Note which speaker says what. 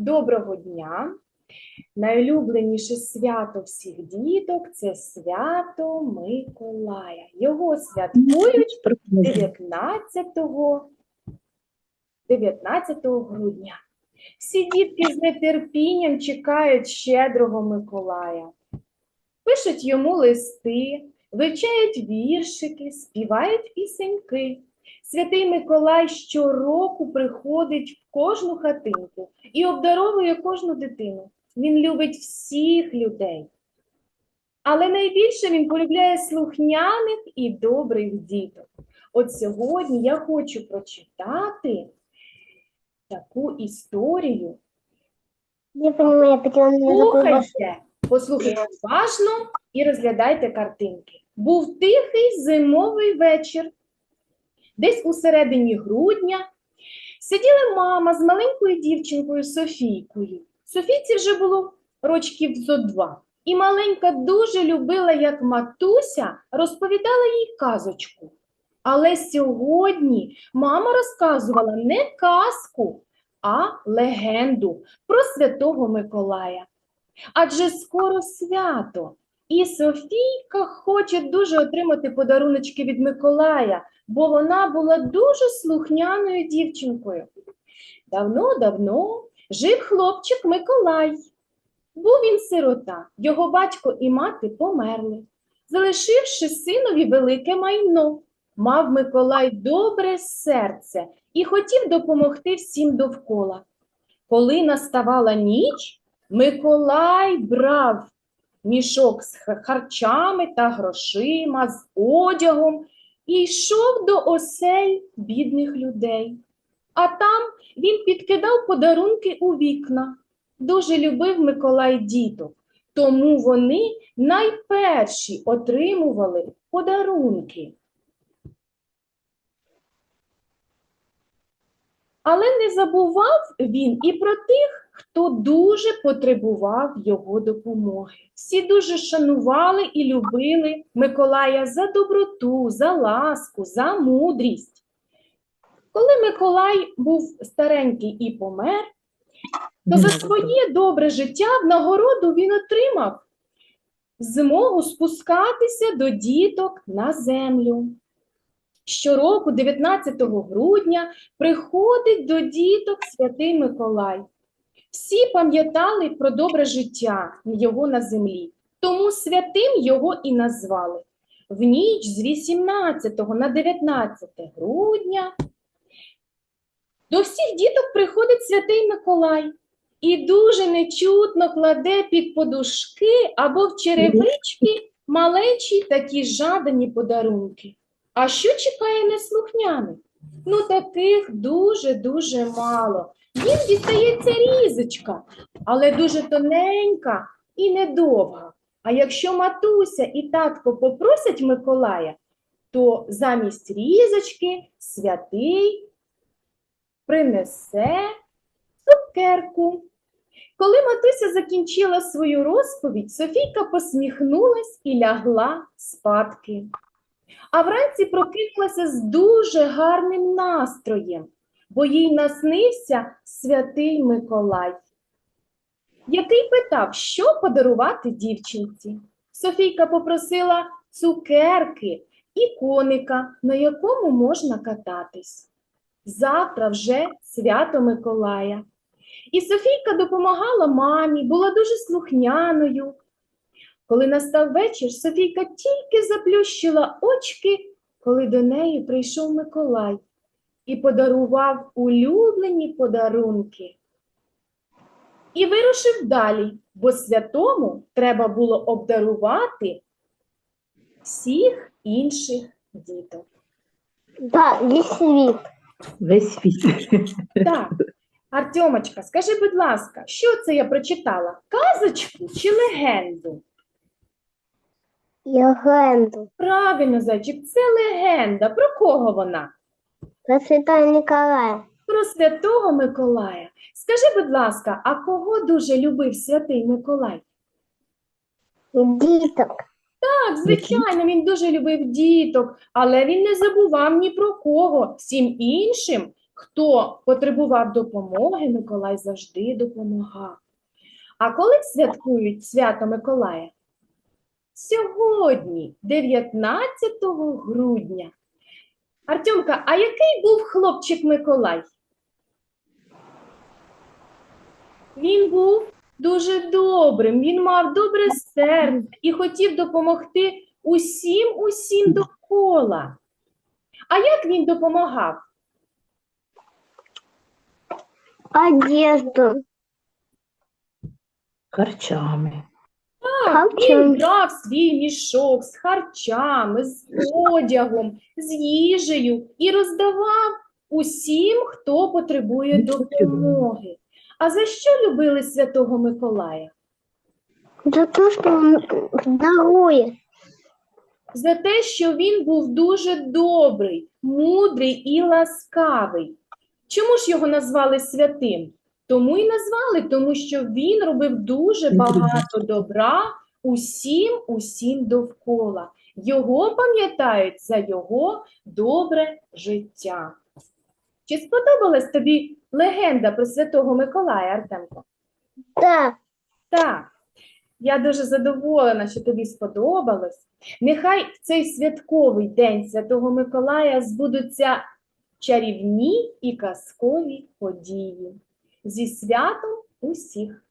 Speaker 1: Доброго дня! Найулюбленіше свято всіх діток це свято Миколая. Його святкують 19, 19 грудня. Всі дітки з нетерпінням чекають щедрого Миколая. Пишуть йому листи, вивчають віршики, співають пісеньки. Святий Миколай щороку приходить в кожну хатинку і обдаровує кожну дитину. Він любить всіх людей. Але найбільше він полюбляє слухняних і добрих діток. От сьогодні я хочу прочитати таку історію.
Speaker 2: Я.
Speaker 1: Слухайте, послухайте уважно і розглядайте картинки. Був тихий зимовий вечір. Десь у середині грудня сиділа мама з маленькою дівчинкою Софійкою. Софійці вже було рочків зо два. І маленька дуже любила, як матуся розповідала їй казочку. Але сьогодні мама розказувала не казку, а легенду про святого Миколая. Адже скоро свято, і Софійка хоче дуже отримати подаруночки від Миколая, бо вона була дуже слухняною дівчинкою. Давно-давно жив хлопчик Миколай. Був він сирота, його батько і мати померли, залишивши синові велике майно. Мав Миколай добре серце і хотів допомогти всім довкола. Коли наставала ніч, Миколай брав мішок з харчами та грошима, з одягом і йшов до осель бідних людей. А там він підкидав подарунки у вікна. Дуже любив Миколай діток, тому вони найперші отримували подарунки. Але не забував він і про тих, хто дуже потребував його допомоги. Всі дуже шанували і любили Миколая за доброту, за ласку, за мудрість. Коли Миколай був старенький і помер, то за своє добре життя в нагороду він отримав змогу спускатися до діток на землю. Щороку, 19 грудня, приходить до діток святий Миколай. Всі пам'ятали про добре життя його на землі, тому святим його і назвали. В ніч з 18 на 19 грудня до всіх діток приходить святий Миколай і дуже нечутно кладе під подушки або в черевички малечі такі жадані подарунки. А що чекає неслухняних? Ну, таких дуже-дуже мало. Їм дістається різочка, але дуже тоненька і недовга. А якщо матуся і татко попросять Миколая, то замість різочки святий принесе цукерку. Коли матуся закінчила свою розповідь, Софійка посміхнулась і лягла спадки. А вранці прокинулася з дуже гарним настроєм, бо їй наснився святий Миколай, який питав, що подарувати дівчинці. Софійка попросила цукерки і коника, на якому можна кататись. Завтра вже свято Миколая. І Софійка допомагала мамі, була дуже слухняною. Коли настав вечір, Софійка тільки заплющила очки, коли до неї прийшов Миколай і подарував улюблені подарунки. І вирушив далі, бо святому треба було обдарувати всіх інших діток.
Speaker 2: Да, весь свет.
Speaker 3: Весь світ.
Speaker 1: Так, Артемочка, скажи, будь ласка, що це я прочитала? Казочку чи легенду?
Speaker 2: Легенду.
Speaker 1: Правильно, зайчик, це легенда. Про кого вона?
Speaker 2: Про Святого Николая.
Speaker 1: Про святого Миколая. Скажи, будь ласка, а кого дуже любив святий Миколай?
Speaker 2: Діток.
Speaker 1: Так, звичайно, він дуже любив діток, але він не забував ні про кого. Всім іншим хто потребував допомоги, Миколай завжди допомагав. А коли святкують свято Миколая? Сьогодні, 19 грудня. Артемка, а який був хлопчик Миколай? Він був дуже добрим, він мав добре серце і хотів допомогти усім усім довкола. А як він допомагав?
Speaker 2: Одежду.
Speaker 3: Харчами.
Speaker 1: Він брав свій мішок з харчами, з одягом, з їжею і роздавав усім, хто потребує допомоги. А за що любили Святого Миколая?
Speaker 2: За то, что он дарует.
Speaker 1: За те, що він був дуже добрий, мудрий і ласкавий. Чому ж його назвали святим? Тому і назвали, тому що він робив дуже багато добра усім, усім довкола. Його пам'ятають за його добре життя. Чи сподобалась тобі легенда про Святого Миколая, Артемко?
Speaker 2: Да.
Speaker 1: Так, я дуже задоволена, що тобі сподобалось. Нехай в цей святковий день Святого Миколая збудуться чарівні і казкові події. Зі святом усіх!